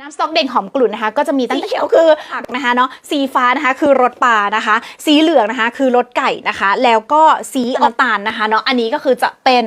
น้ำสต๊อกเด่นหอมกลุ่นนะคะ ก็จะมีตั้งแต่เขียวคือผักนะคะเนาะสีฟ้านะคะคือรสปลานะคะ สีเหลืองนะคะคือรสไก่นะคะ แล้วก็สีน้ำตาลนะคะเนาะอันนี้ก็คือจะเป็น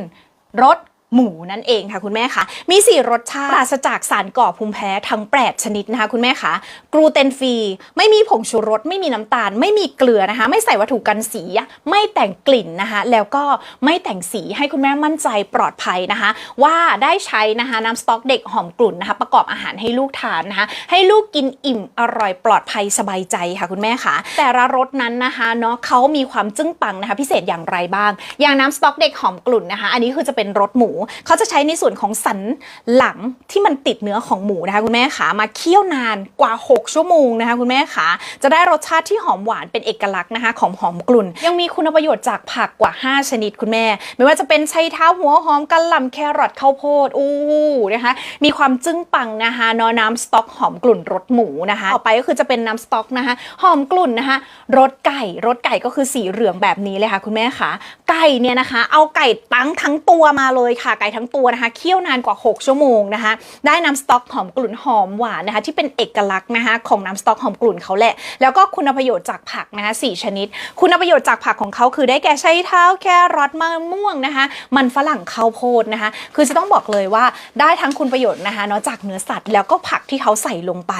รส หมูนั่นเองค่ะคุณแม่คะมีสี่รสชาติปราศจากสารก่อภูมิแพ้ทั้ง 8 ชนิดนะคะคุณแม่คะกลูเตนฟรีไม่มีผงชูรส ไม่มีน้ำตาล ไม่มีเกลือนะคะ ไม่ใส่วัตถุกันสีไม่แต่งกลิ่นนะคะ แล้วก็ไม่แต่งสีให้คุณแม่มั่นใจปลอดภัยนะคะ ว่าได้ใช้นะคะน้ำสต๊อกเด็กหอมกลุ่นนะคะ ประกอบอาหารให้ลูกทานนะคะ ให้ลูกกินอิ่มอร่อยปลอดภัยสบายใจค่ะคุณแม่คะแต่ละรสนั้นนะคะเนาะเขามีความจึ้งปังนะคะ พิเศษอย่างไรบ้าง อย่างน้ำสต๊อกเด็กหอมกลุ่นนะคะ อันนี้คือจะเป็นรสหมูเขาจะใช้ในส่วนของสันหลังที่มันติดเนื้อของหมูนะคะคุณแม่ขามาเคี่ยวนานกว่า 6 ชั่วโมงนะคะคุณแม่ขาจะได้รสชาติที่หอมหวานเป็นเอกลักษณ์นะคะของหอมกลุ่น ยังมีคุณประโยชน์จากผักกว่า 5 ชนิดคุณแม่ ไม่ว่าจะเป็นไชเท้าหัวหอมกะหล่ำแครอทข้าวโพดอู้นะคะมีความจึ้งปังนะคะนอน้ำสต๊อกหอมกลุ่นรสหมูนะคะต่อไปก็คือจะเป็นน้ำสต๊อกนะคะหอมกลุ่นนะคะรสไก่รสไก่ก็คือสีเหลืองแบบนี้เลยค่ะคุณแม่คะ ก่เนี่ยนะคะ เอาไก่ตั้งทั้งตัวมาเลยค่ะ ไก่ทั้งตัวนะคะ เคี่ยวนานกว่า 6 ชั่วโมงนะคะ ได้น้ำสต๊อกหอมกลุ่นหอมหวานนะคะ ที่เป็นเอกลักษณ์นะคะ ของน้ำสต๊อกหอมกลุ่นเขาแหละ แล้วก็คุณประโยชน์จากผักนะคะสชนิด คุณประโยชน์จากผักของเขาคือได้แก่ไชเท้าแครอทมะม่วงนะคะ มันฝรั่งข้าวโพดนะคะ คือจะต้องบอกเลยว่าได้ทั้งคุณประโยชน์นะคะเนาะจากเนื้อสัตว์แล้วก็ผักที่เขาใส่ลงไป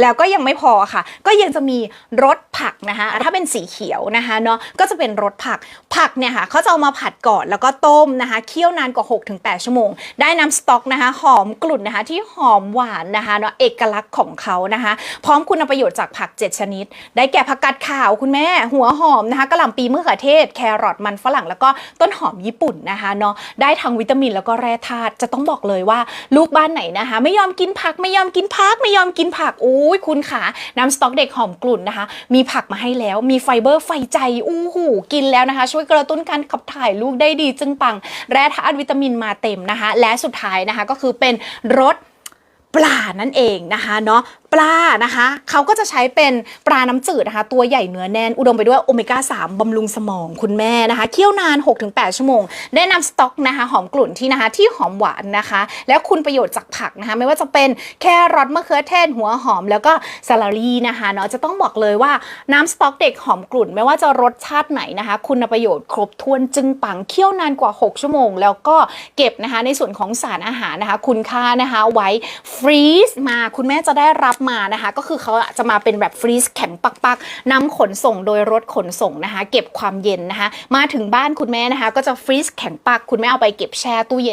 แล้วก็ยังไม่พอค่ะ ก็ยังจะมีรส ผักนะคะถ้าเป็นสีเขียวนะคะเนาะก็จะเป็นรสผักผักเนี่ยค่ะเขาจะเอามาผัดก่อนแล้วก็ต้มนะคะเคี่ยวนานกว่า 6-8 ชั่วโมง ได้น้ำสต๊อกนะคะหอมกลุ่นนะคะที่หอมหวานนะคะเนาะเอกลักษณ์ของเขานะคะ พร้อมคุณประโยชน์จากผัก 7 ชนิด ได้แก่ผักกาดขาวคุณแม่หัวหอมนะคะกระหล่ำปีมะเขือเทศ แครอทมันฝรั่งแล้วก็ต้นหอมญี่ปุ่นนะคะเนาะได้ทั้งวิตามินแล้วก็แร่ธาตุจะต้องบอกเลยว่าลูกบ้านไหนนะคะ ไม่ยอมกินผักไม่ยอมกินผักไม่ยอมกินผักอุ้ยคุณขาน้ำสต๊อกเด็กหอมกลุ่นนะคะ มีผักมาให้แล้ว มีไฟเบอร์ไฟใจ อู้หู กินแล้วนะคะ ช่วยกระตุ้นการขับถ่ายลูกได้ดีจึงปัง แร่ธาตุวิตามินมาเต็มนะคะ และสุดท้ายนะคะก็คือเป็นรส ปลานั่นเองนะคะเนาะปลานะคะเขาก็จะใช้เป็นปลาน้ำจืดนะคะ ตัวใหญ่เนื้อแน่น อุดมไปด้วยโอเมก้า 3บำรุงสมองคุณแม่นะคะ เคี่ยวนาน 6-8 ชั่วโมงได้นำสต๊อกนะคะ หอมกลุ่นที่นะคะที่หอมหวานนะคะ แล้วคุณประโยชน์จากผักนะคะ ไม่ว่าจะเป็นแครอทมะเขือเทศหัวหอม แล้วก็ซาลารีนะคะเนาะจะต้องบอกเลยว่าน้ำสต๊อกเด็กหอมกลุ่น ไม่ว่าจะรสชาติไหนนะคะ คุณประโยชน์ครบถ้วนจึงปังเคี่ยวนานกว่า 6 ชั่วโมง แล้วก็เก็บนะคะในส่วนของสารอาหารนะคะ คุณค่านะคะไว้ฟรีสมาคุณแม่จะได้รับมานะคะ ก็คือเขาจะมาเป็นแบบฟรีสแข็งปักๆนำขนส่งโดยรถขนส่งนะคะ เก็บความเย็นนะคะ มาถึงบ้านคุณแม่นะคะ ก็จะฟรีสแข็งปัก คุณแม่เอาไปเก็บแช่ตู้เย็น